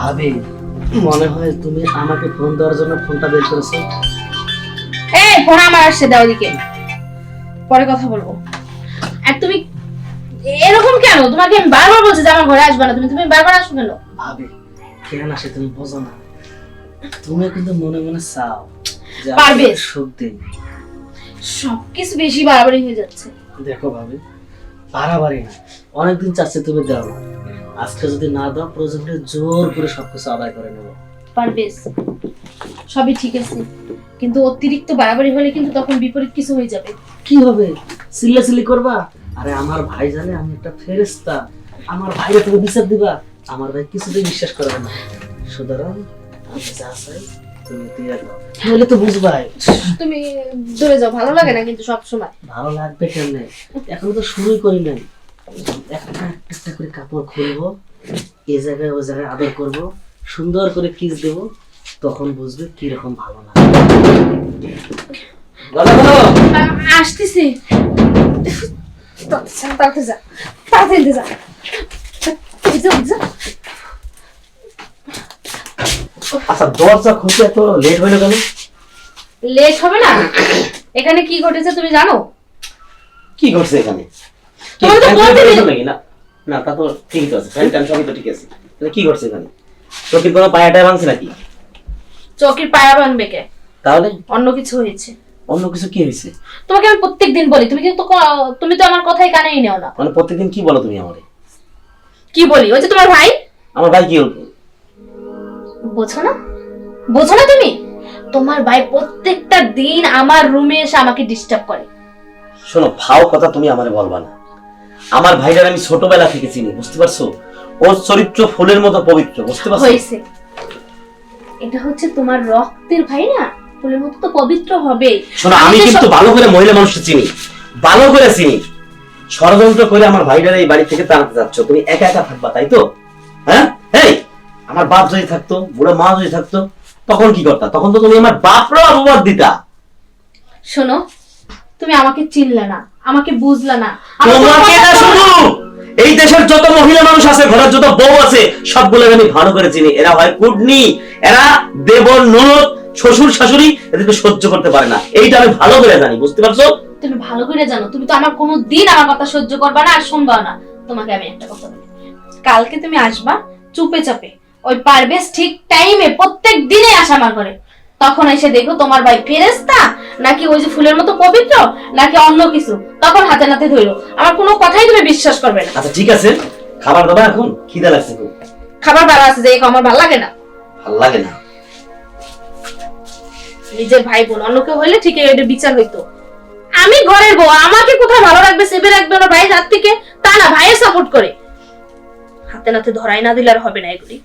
ভাবি মনে হয় তুমি আমাকে ফোন দেওয়ার জন্য ফোনটা বের করেছ। এই ফোন আমার আসছে দাও দিকে পরে কথা বলব। আর তুমি এরকম কেন? তোমাকে আমি বারবার বলছি যে আমার ঘরে আসবে না। তুমি তুমি বারবার আসো কেন? ভাবি কেন আসে তুমি বোঝো না। তুমি কিন্তু মনে মনে চাও পারবে। সুখ দিই। সবকিছু বেশি বাড়াবাড়ি হয়ে যাচ্ছে। দেখো ভাবি বাড়াবাড়ি না। অনেকদিন চাচ্ছে তুমি দাও আজকে যদি না দাও প্রয়োজন হলে জোর করে সবকিছু আদায় করে নেব। পারবেশ সবই ঠিক আছে। কিন্তু অতিরিক্ত বাড়াবাড়ি হলে কিন্তু তখন বিপরীত কিছু হয়ে যাবে। কি হবে? সিল্লা সিল্লি করবা? আরে আমার ভাই জানে আমি একটা ফেরেস্তা আমার ভাইরে তুমি বিচার দিবা। আমার ভাই কিছুতেই বিশ্বাস করবে না। সুতরাং আমি যা চাই তুমি দিয়ে দাও। তাহলে তো বুঝবাই। তুমি দূরে যাও ভালো লাগে না কিন্তু সব সময় ভালো লাগবে কেমনে? এখন তো শুরুই করি নাই। একটা একটা করে কাপড় খুলবো এ জায়গায় ও জায়গায় আদর করব সুন্দর করে কিস দেব তখন বুঝবে কি রকম ভালো না আসতেছি। তাড়াতাড়ি যা তাড়াতাড়ি যা। যা, যা। আচ্ছা দরজা খুলতে এত লেট হইল কেন? লেট হবে না? এখানে কি ঘটেছে তুমি জানো? কি ঘটছে এখানে? কি, তোমার তো বলতে ট্যান দিল- চলছে নাকি? না না তা তো ঠিকই আছে। ফ্যান ট্যান সবই তো ঠিক আছে। তাহলে কি এখানে? চোখের কোনো ভাঙছে নাকি? চৌকির পায়া ভাঙবে কে? তাহলে? অন্য কিছু হয়েছে। অন্য কিছু কি হয়েছে? তোমাকে আমি প্রত্যেকদিন বলি তুমি কিন্তু তুমি তো আমার কথাই কানেই নেও না। মানে প্রত্যেকদিন কি বলো তুমি আমারে? কি বলি? ওই যে তোমার ভাই? আমার ভাই কি বোঝো না। বোঝো না তুমি? তোমার ভাই প্রত্যেকটা দিন আমার রুমে এসে আমাকে ডিস্টার্ব করে। শোনো ভাও কথা তুমি আমারে বলবা না। আমার ভাইটার আমি ছোটবেলা থেকে চিনি বুঝতে পারছ? ওর চরিত্র ফুলের মতো পবিত্র বুঝতে পারছ? হয়েছে। এটা হচ্ছে তোমার রক্তের ভাই না ফুলের মতো তো পবিত্র হবে শোনো আমি কিন্তু ভালো করে মহিলা মানুষকে চিনি ভালো করে চিনি। ষড়যন্ত্র করে আমার ভাইটার এই বাড়ি থেকে তাড়াতে যাচ্ছ তুমি একা একা থাকবা তাই তো? হ্যাঁ? এই আমার বাপ যদি থাকতো বুড়ো মা যদি থাকতো তখন কি করতা? তখন তো তুমি আমার বাপরও অপবাদ দিতা। শোনো তুমি আমাকে চিনলে না আমাকে বুঝলে না। তোমাকে না শুধু! এই দেশের যত মহিলা মানুষ আছে ঘরের যত বউ আছে সবগুলো আমি ভালো করে চিনি। এরা হয় কুটনি এরা দেবর ননদ শ্বশুর শাশুড়ি এদেরকে সহ্য করতে পারে না। এইটা আমি ভালো করে জানি বুঝতে পারছ? তুমি ভালো করে জানো তুমি তো আমার কোনো দিন আমার কথা সহ্য করবা না আর শুনবা না। তোমাকে আমি একটা কথা বলি। কালকে তুমি আসবা চুপে চাপে ওই পারবেশ ঠিক টাইমে প্রত্যেক দিনে আসা আমার ঘরে। তখন এসে দেখো তোমার ভাই ফেরেস্তা নাকি ওই যে ফুলের মতো পবিত্র নাকি অন্য কিছু? তখন হাতে নাতে ধরো আমার কোনো কথাই তুমি বিশ্বাস করবে না। আচ্ছা ঠিক আছে। খাবার দাবার এখন? খিদে লাগছে খুব। খাবার ভালো আছে যে আমার ভালো লাগে না। ভালো লাগে না। নিজের ভাই বোন অন্য কেউ হইলে ঠিক এটা বিচার হইতো। আমি ঘরের বউ আমাকে কোথায় ভালো রাখবে সেবে রাখবে না ভাই রাত থেকে? তা না ভাইয়ের সাপোর্ট করে। হাতে নাতে ধরাই না দিলে আর হবে না এগুলি।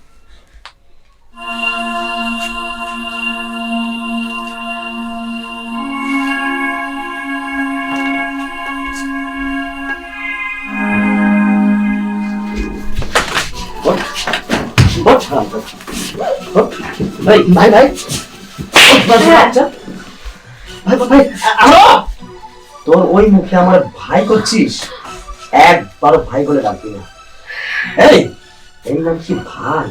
তোর ওই মুখে আমার ভাই করছিস? একবারও ভাই বলে ডাকবি না। এই এই নাম কি ভাই?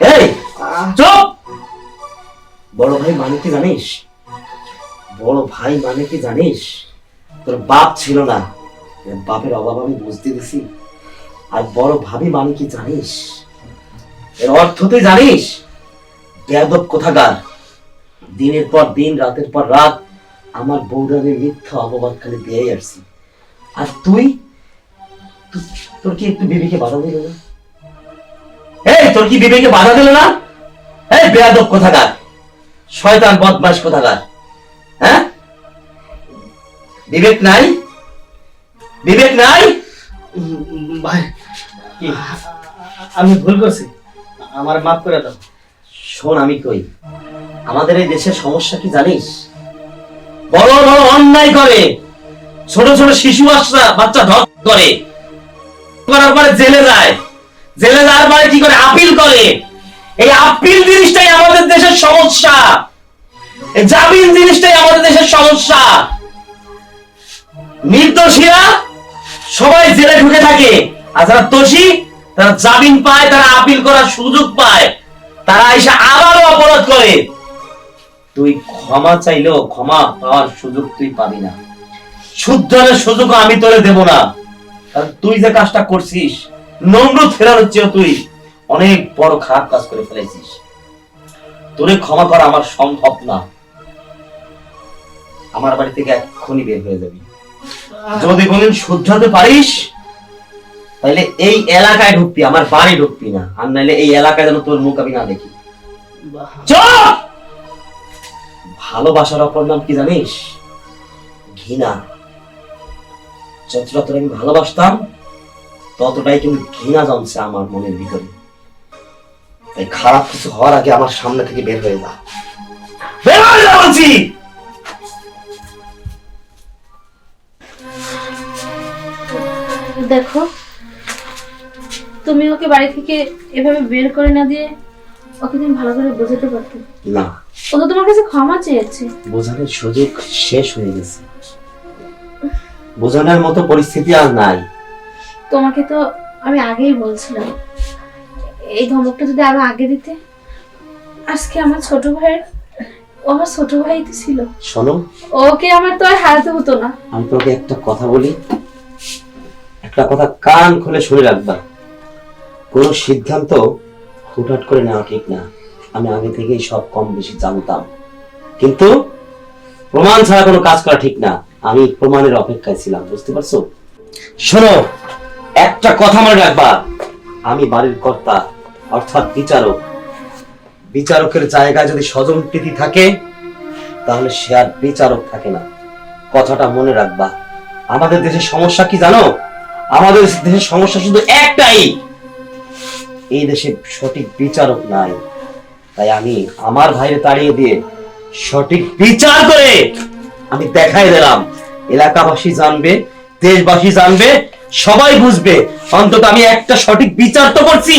এই, চুপ! বড় ভাই মানে কি জানিস? বড় ভাই মানে কি জানিস? তোর বাপ ছিল না। বাপের অভাব আমি বুঝতে দিছি। আর বড় ভাবি মানে কি জানিস? এর অর্থ তুই জানিস? বেয়াদব কোথাকার? দিনের পর দিন, রাতের পর রাত আমার বৌরানের মিথ্যা অপবাদ খালি দিয়েই আসছি। আর তুই? তোর কি একটু বিবেকে বাধা দিল না? এই, তোর কি বিবেকে বাধা দিল না? এই, বেয়াদব কোথাকার? শয়তান বদমাস কোথাকার? হ্যাঁ? বিবেক নাই? বিবেক নাই? ভাই আমি ভুল করছি? আমার মাফ করে দাও। শোন, আমি কই? আমাদের এই দেশের সমস্যা কি জানিস? বড় বড় অন্যায় করে, ছোট ছোট শিশু বাচ্চা ধর করে। করার পরে জেলে যায়। জেলে যাওয়ার পরে কি করে? আপিল করে। এই আপিল জিনিসটাই আমাদের দেশের সমস্যা। জামিন জিনিসটাই আমাদের দেশের সমস্যা। নির্দোষীরা সবাই জেলে ঢুকে থাকে। আর যারা দোষী, তারা জামিন পায়, তারা আপিল করার সুযোগ পায়। তারা এসে আবারও অপরাধ করে। তুই ক্ষমা চাইলেও ক্ষমা পাওয়ার সুযোগ তুই পাবি না। শুদ্ধের সুযোগ আমি তোরে দেব না। তুই যে কাজটা করছিস নমরুদ ফেরানোর চেয়েও তুই অনেক বড় খারাপ কাজ করে ফেলেছিস। তোরে ক্ষমা করা আমার সম্ভব না। আমার বাড়ি থেকে এক্ষুনি বের হয়ে যাবি। যদি কোনদিন শুধরাতে পারিস তাহলে এই এলাকায় ঢুকবি, আমার বাড়ি ঢুকবি না। আর নাইলে এই এলাকায় যেন তোর মুখ আমি না দেখি। ভালোবাসার অপর নাম কি জানিস? ঘৃণা। যতটা তোর আমি ভালোবাসতাম, ততটাই কিন্তু ঘৃণা জমছে আমার মনের ভিতরে। খারাপ কিছু হওয়ার আগে আমার সামনে থেকে বের হয়ে যা। বের হয়ে যা বলছি! দেখো। তুমি ওকে বাড়ি থেকে এভাবে বের করে না দিয়ে ওকে তুমি ভালো করে বোঝাতে পারতো? না। ও তো তোমার কাছে ক্ষমা চেয়েছে। বোঝানোর সুযোগ শেষ হয়ে গেছে। বোঝানোর মতো পরিস্থিতি আর নাই। তোমাকে তো আমি আগেই বলছিলাম। এই ধমকটা যদি আরও আগে দিতে? আজকে আমার ছোট ভাইয়ের ও আমার ছোট ভাই তো ছিল। শোনো। ওকে আমার তো আর হারাতে হতো না। আমি তোকে একটা কথা বলি। একটা কথা কান খুলে শুনে রাখবা। কোন সিদ্ধান্ত হুটহাট করে নেওয়া ঠিক না। আমি আগে থেকেই সব কম বেশি জানতাম। কিন্তু প্রমাণ ছাড়া কোনো কাজ করা ঠিক না। আমি প্রমাণের অপেক্ষায় ছিলাম, বুঝতে পারছ? শোনো, একটা কথা মনে রাখবা। আমি বাড়ির কর্তা, অর্থাৎ বিচারক। বিচারকের জায়গায় যদি স্বজন প্রীতি থাকে, তাহলে সে আর বিচারক থাকে না। কথাটা মনে রাখবা। আমাদের দেশের সমস্যা কি জানো? আমাদের দেশের সমস্যা শুধু একটাই, এই দেশে সঠিক বিচারক নাই। তাই আমি আমার ভাইরে তাড়িয়ে দিয়ে সঠিক বিচার করে আমি দেখাই দিলাম। এলাকাবাসী জানবে, দেশবাসী জানবে, সবাই বুঝবে। অন্তত আমি একটা সঠিক বিচার তো করছি।